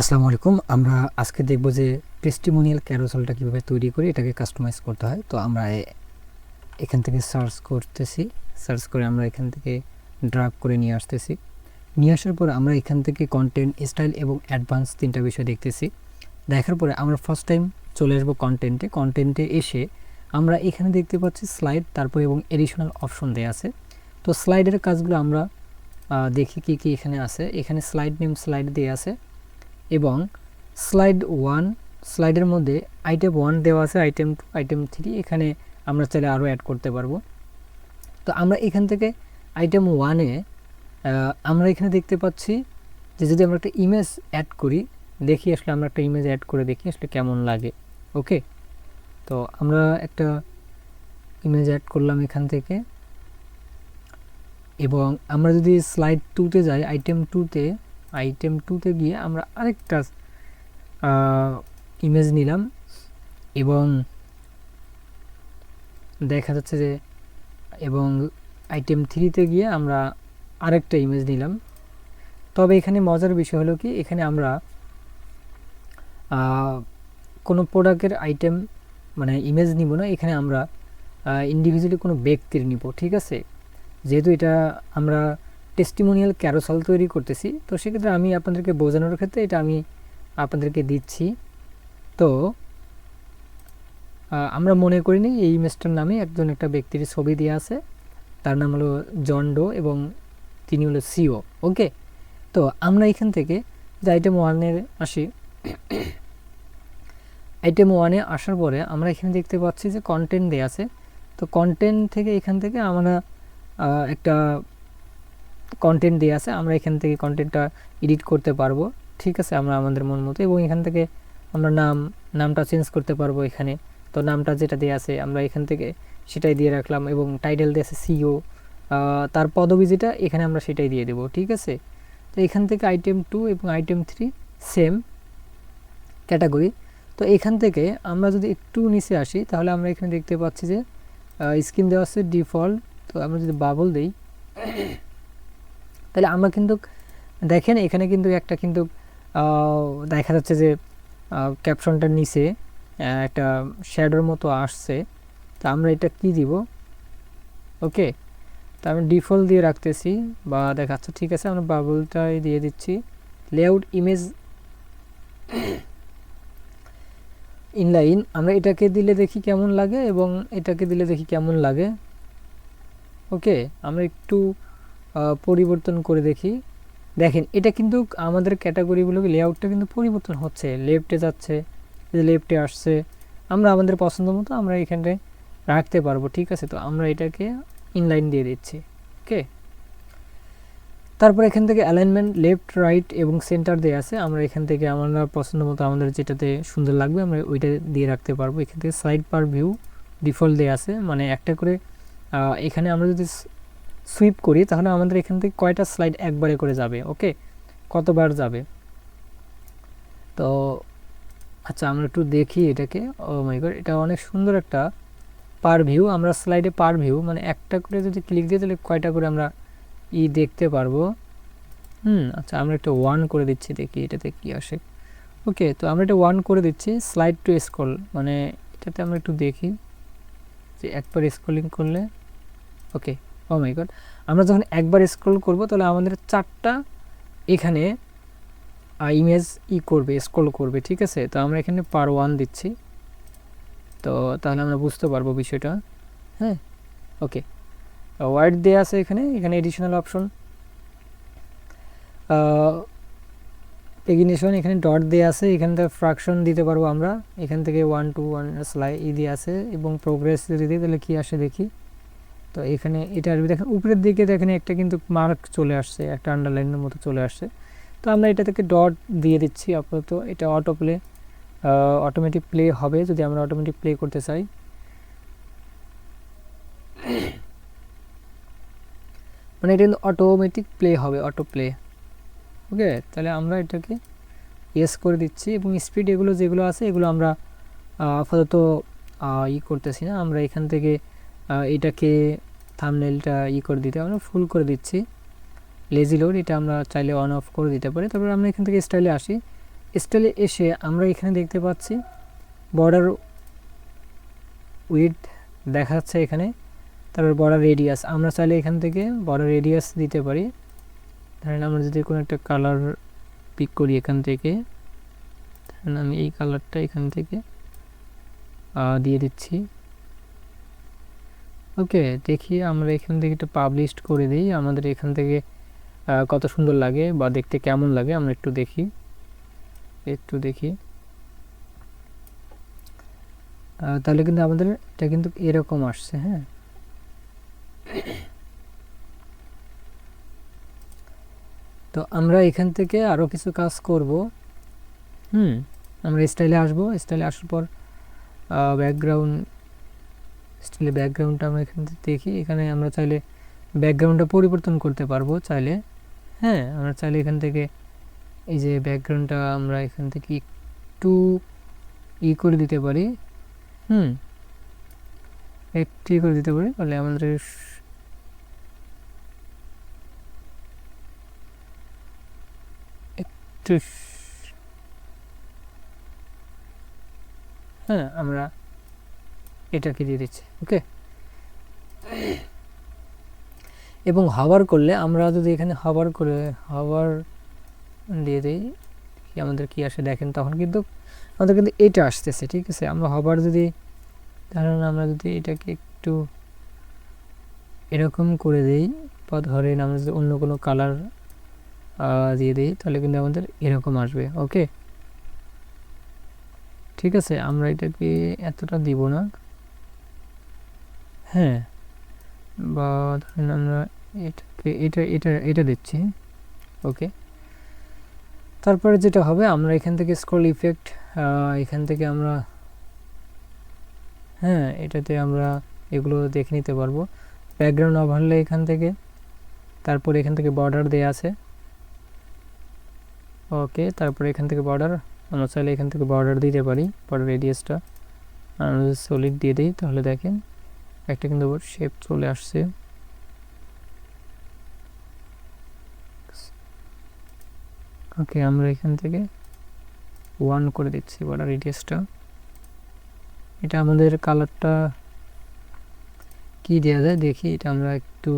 আসসালামু আলাইকুম। আমরা আজকে দেখব যে টেস্টিমোনিয়াল ক্যারোসলটা কীভাবে তৈরি করে এটাকে কাস্টমাইজ করতে হয়। তো আমরা এখান থেকে সার্চ করতেছি। সার্চ করে আমরা এখান থেকে ড্রাগ করে নিয়ে আসতেছি। নিয়ে আসার পর আমরা এখান থেকে কন্টেন্ট স্টাইল এবং অ্যাডভান্স তিনটা বিষয় দেখতেছি। দেখার পরে আমরা ফার্স্ট টাইম চলে আসব কন্টেন্টে কন্টেন্টে এসে আমরা এখানে দেখতে পাচ্ছি স্লাইড তারপর এবং এডিশনাল অপশন দেওয়া আছে। তো স্লাইডের কাজগুলো আমরা দেখি কি কি এখানে আছে। এখানে স্লাইড নেম স্লাইড দেওয়া আছে। এবং স্লাইড ওয়ান স্লাইডের মধ্যে আইটেম ওয়ান দেওয়া আছে আইটেম টু আইটেম থ্রি এখানে আমরা চাইলে আরও অ্যাড করতে পারব। তো আমরা এখান থেকে আইটেম ওয়ানে আমরা এখানে দেখতে পাচ্ছি যে যদি আমরা একটা ইমেজ অ্যাড করি, দেখি আসলে আমরা একটা ইমেজ অ্যাড করে দেখি আসলে কেমন লাগে ওকে তো আমরা একটা ইমেজ অ্যাড করলাম এখান থেকে। এবং আমরা যদি স্লাইড টুতে যাই আইটেম টুতে আইটেম টুতে গিয়ে আমরা আরেকটা ইমেজ নিলাম এবং দেখা যাচ্ছে যে এবং আইটেম থ্রিতে গিয়ে আমরা আরেকটা ইমেজ নিলাম। তবে এখানে মজার বিষয় হলো কি, এখানে আমরা কোনো প্রোডাক্টের আইটেম মানে ইমেজ নিব না, এখানে আমরা ইন্ডিভিজুয়ালি কোনো ব্যক্তির নিব, ঠিক আছে? যেহেতু এটা আমরা টেস্টিমোনিয়াল ক্যারোসল তৈরি করতেছি। তো সেক্ষেত্রে আমি আপনাদেরকে বোঝানোর ক্ষেত্রে এটা আমি আপনাদেরকে দিচ্ছি। তো আমরা মনে করি নি এই ইমেজটার নামে একজন একটা ব্যক্তির ছবি দেওয়া আছে। তার নাম হলো জন ডো এবং তিনি হলো সিও, ওকে? তো আমরা এখান থেকে যে আইটেম ওয়ানের আসি। আইটেম ওয়ানে আসার পরে আমরা এখানে দেখতে পাচ্ছি যে কন্টেন্ট দেওয়া আছে। তো কন্টেন্ট থেকে এখান থেকে আমরা একটা কন্টেন্ট দেওয়া আছে, আমরা এখান থেকে কন্টেন্টটা এডিট করতে পারব। ঠিক আছে, আমরা আমাদের মন মতো, এবং এখান থেকে আমরা নাম, নামটা চেঞ্জ করতে পারব এখানে। তো নামটা যেটা দেওয়া আছে, আমরা এখান থেকে সেটাই দিয়ে রাখলাম, এবং টাইটেল দেওয়া আছে সিও তার পদবি যেটা এখানে আমরা সেটাই দিয়ে দেবো, ঠিক আছে? তো এখান থেকে আইটেম টু এবং আইটেম থ্রি সেম ক্যাটাগরি তো এখান থেকে আমরা যদি একটু নিচে আসি, তাহলে আমরা এখানে দেখতে পাচ্ছি যে স্ক্রিন দেওয়া আছে ডিফল্ট তো আমরা যদি বাবল দিই তাহলে আমরা কিন্তু দেখেন এখানে কিন্তু একটা কিন্তু দেখা যাচ্ছে যে ক্যাপশনটার নিচে একটা শ্যাডোর মতো আসছে। তা আমরা এটা কি দিব? ওকে তা আমি ডিফল্ট দিয়ে রাখতেছি বা দেখাচ্ছে, ঠিক আছে, আমরা বাবলটাই দিয়ে দিচ্ছি। লেআউট ইমেজ ইনলাইন আমরা এটাকে দিলে দেখি কেমন লাগে এবং এটাকে দিলে দেখি কেমন লাগে। ওকে আমরা একটু পরিবর্তন করে দেখি। দেখেন, এটা কিন্তু আমাদের ক্যাটাগরিগুলোকে লেআউটটা কিন্তু পরিবর্তন হচ্ছে। লেফটে যাচ্ছে লেফটে আসছে, আমরা আমাদের পছন্দ মতো আমরা এখানে রাখতে পারব, ঠিক আছে? তো আমরা এটাকে ইনলাইন দিয়ে দিচ্ছি ওকে তারপর এখান থেকে অ্যালাইনমেন্ট লেফট রাইট এবং সেন্টার দেওয়া আছে। আমরা এখান থেকে আমরা পছন্দ মতো আমাদের যেটাতে সুন্দর লাগবে, আমরা ওইটা দিয়ে রাখতে পারব। এখান থেকে সাইড পার ভিউ ডিফল্ট দেওয়া আছে মানে একটা করে এখানে আমরা যদি সুইপ করি, তাহলে আমাদের এখান থেকে কয়টা স্লাইড একবারে করে যাবে, ওকে? কতবার যাবে? তো আচ্ছা আমরা একটু দেখি এটাকে। ও মাই এটা অনেক সুন্দর একটা পার ভিউ। আমরা স্লাইডে পার ভিউ মানে একটা করে যদি ক্লিক দিই তাহলে কয়টা করে আমরা ই দেখতে পারব? হুম আচ্ছা আমরা একটা ওয়ান করে দিচ্ছি, দেখি এটাতে কি আসে। ওকে, তো আমরা এটা ওয়ান করে দিচ্ছি, স্লাইড টু স্ক্রল। মানে এটাতে আমরা একটু দেখি যে একবার স্ক্রলিং করলে, ওকে। ও মাই গড আমরা যখন একবার স্ক্রল করব, তাহলে আমাদের চারটা এখানে ইমেজ ই করবে স্ক্রল করবে, ঠিক আছে? তো আমরা এখানে পার ওয়ান দিচ্ছি। তো তাহলে আমরা বুঝতে পারব বিষয়টা। হ্যাঁ? ওকে ওয়ার্ড দেওয়া আছে এখানে এখানে এডিশনাল অপশন এগিনেশন এখানে ডট দেওয়া আছে, এখান থেকে ফ্রাকশন দিতে পারব আমরা। এখান থেকে ওয়ান টু ওয়ান স্লাই ই দিয়ে আছে, এবং প্রোগ্রেস যদি দিই, তাহলে কী আসে দেখি? তো এখানে এটা আসবে দেখেন, উপরের দিকে দেখেন একটা কিন্তু মার্ক চলে আসছে, একটা আন্ডারলাইনের মতো চলে আসছে। তো আমরা এটা থেকে ডট দিয়ে দিচ্ছি, আপাতত এটা অটো প্লে অটোমেটিক প্লে হবে যদি আমরা অটোমেটিক প্লে করতে চাই। মানে এটা কিন্তু অটোমেটিক প্লে হবে অটো প্লে ওকে তাহলে আমরা এটাকে ইয়েস করে দিচ্ছি এবং স্পিড এগুলো যেগুলো আছে, এগুলো আমরা আপাতত ই করতেছি না। আমরা এখান থেকে এটাকে থামনেলটা ই করে দিতে আমরা ফুল করে দিচ্ছি। লেজি লোড এটা আমরা চাইলে অন অফ করে দিতে পারি। তারপর আমরা এখান থেকে স্টাইলে আসি। স্টাইলে এসে আমরা এখানে দেখতে পাচ্ছি বর্ডার উইথ দেখাচ্ছে এখানে। তারপর বর্ডার রেডিয়াস আমরা চাইলে এখান থেকে বর্ডার রেডিয়াস দিতে পারি। ধরেন আমরা যদি কোনো একটা কালার পিক করি এখান থেকে, ধরেন আমি এই কালারটা এখান থেকে দিয়ে দিচ্ছি। ওকে, দেখি আমরা এখান থেকে একটু পাবলিশড করে দিই। আমাদের এখান থেকে কত সুন্দর লাগে বা দেখতে কেমন লাগে আমরা একটু দেখি। একটু দেখি। তাহলে কিন্তু আমাদের এটা কিন্তু এরকম আসছে হ্যাঁ। তো আমরা এখান থেকে আরও কিছু কাজ করব। হুম, আমরা স্টাইলে আসব। স্টাইলে আসার পর ব্যাকগ্রাউন্ড স্টাইলে ব্যাকগ্রাউন্ডটা আমরা এখান দেখি। এখানে আমরা চাইলে ব্যাকগ্রাউন্ডটা পরিবর্তন করতে পারব চাইলে। হ্যাঁ আমরা চাইলে এখান থেকে এই যে ব্যাকগ্রাউন্ডটা আমরা এখান থেকে একটু ই করে দিতে পারি। হুম, একটু করে দিতে পারি তাহলে আমাদের একটু হ্যাঁ আমরা এটাকে দিয়ে দিচ্ছি ওকে এবং হাওয়ার করলে আমরা যদি এখানে হাওয়ার করে হাওয়ার দিয়ে দিই, কি আমাদের কি আসে দেখেন, তখন কিন্তু আমাদের কিন্তু এটা আসতেছে, ঠিক আছে? আমরা হবার যদি, ধরেন আমরা যদি এটাকে একটু এরকম করে দিই, বা ধরেন আমরা যদি অন্য কোনো কালার দিয়ে দিই, তাহলে কিন্তু আমাদের এরকম আসবে ওকে ঠিক আছে? আমরা এটাকে এতটা দিব না। হ্যাঁ। বা ধরেন আমরা এটাকে, এটা এটা এটা দিচ্ছি। ওকে। তারপরে যেটা হবে, আমরা এখান থেকে স্ক্রল ইফেক্ট এখান থেকে আমরা হ্যাঁ এটাতে আমরা এগুলো দেখে নিতে পারব। ব্যাকগ্রাউন্ড ওভারলে এখান থেকে, তারপর এখান থেকে বর্ডার দেয়া আছে। ওকে, তারপরে এখান থেকে বর্ডার আমরা চাইলে এখান থেকে বর্ডার দিতে পারি বর্ডার রেডিয়াসটা আমরা সলিড দিয়ে দিই, তাহলে দেখেন একটা কিন্তু শেপ চলে আসছে। ওকে আমরা এখান থেকে ওয়ান করে দিচ্ছি বর্ডার রেডিয়াসটা এটা আমাদের কালারটা কি দেওয়া যায় দেখি, এটা আমরা একটু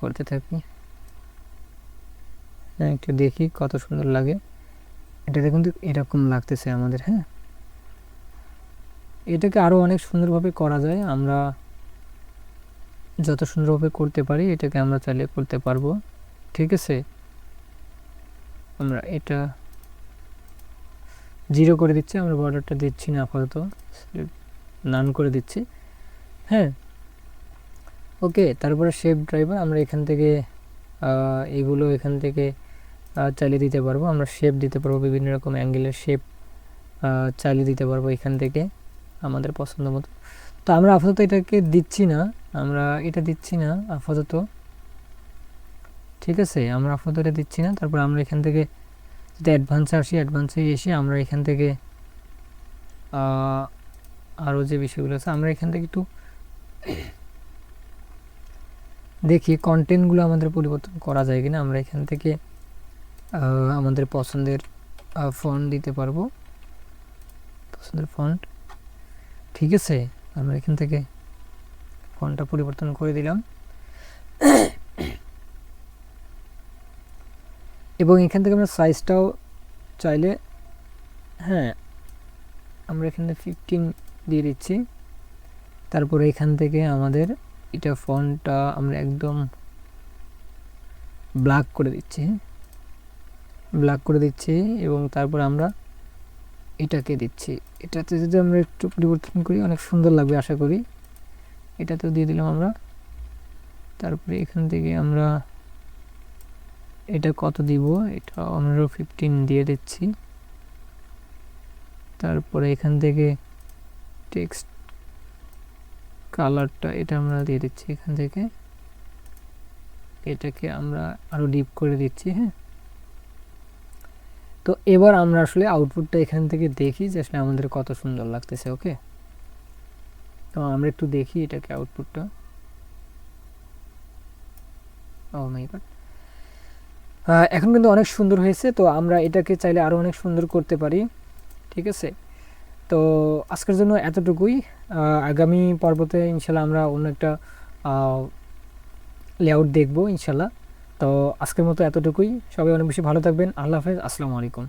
করতে থাকি। হ্যাঁ একটু দেখি কত সুন্দর লাগে। এটাতে কিন্তু এরকম লাগতেছে আমাদের হ্যাঁ। এটাকে আরও অনেক সুন্দরভাবে করা যায়। আমরা যত সুন্দরভাবে করতে পারি, এটাকে আমরা চাইলে করতে পারব। ঠিক আছে? আমরা এটা জিরো করে দিচ্ছি, আমরা বর্ডারটা দিচ্ছি না আপাতত। নান করে দিচ্ছি। হ্যাঁ? ওকে, তারপরে শেপ ড্রাইভার আমরা এখান থেকে এগুলো এখান থেকে চালিয়ে দিতে পারব। আমরা শেপ দিতে পারব, বিভিন্ন রকম অ্যাঙ্গেলের শেপ চালিয়ে দিতে পারব এখান থেকে। আমাদের পছন্দ মতো তো আমরা আপাতত এটাকে দিচ্ছি না। আমরা এটা দিচ্ছি না আপাতত। ঠিক আছে, আমরা আপাতত এটা দিচ্ছি না। তারপর আমরা এখান থেকে যদি অ্যাডভান্সে আসি অ্যাডভান্সে এসে আমরা এখান থেকে আরও যে বিষয়গুলো আছে, আমরা এখান থেকে একটু দেখি কন্টেন্টগুলো আমাদের পরিবর্তন করা যায় কিনা। আমরা এখান থেকে আমাদের পছন্দের ফন্ট দিতে পারব। পছন্দের ফন্ট ঠিক আছে, আমরা এখান থেকে ফোনটা পরিবর্তন করে দিলাম। এবং এখান থেকে আমরা সাইজটাও চাইলে হ্যাঁ আমরা এখানে ফিফটিন দিয়ে দিচ্ছি। তারপরে এখান থেকে আমাদের এটা ফোনটা আমরা একদম ব্ল্যাক করে দিচ্ছি। ব্ল্যাক করে দিচ্ছি এবং তারপর আমরা এটাকে দিচ্ছি। এটাতে যদি আমরা একটু পরিবর্তন করি, অনেক সুন্দর লাগবে আশা করি। এটাতেও দিয়ে দিলাম আমরা। তারপরে এখান থেকে আমরা এটা কত দিব? এটা আমরা ফিফটিন দিয়ে দিচ্ছি। তারপরে এখান থেকে টেক্সট কালারটা এটা আমরা দিয়ে দিচ্ছি এখান থেকে। এটাকে আমরা আরও ডিপ করে দিচ্ছি হ্যাঁ? তো এবার আমরা আসলে আউটপুটটা এখান থেকে দেখি যে আসলে আমাদের কত সুন্দর লাগতেছে ওকে তো আমরা একটু দেখি এটাকে আউটপুটটা গড এখন কিন্তু অনেক সুন্দর হয়েছে, তো আমরা এটাকে চাইলে আরও অনেক সুন্দর করতে পারি, ঠিক আছে? তো আজকের জন্য এতটুকুই। আগামী পর্বতে ইনশাল্লাহ আমরা অন্য একটা লেআউট দেখব, ইনশাল্লাহ। তো আজকের মতো এতটুকুই। সবাই অনেক বেশি ভালো থাকবেন। আল্লাহ হাফেজ। আসসালামু আলাইকুম।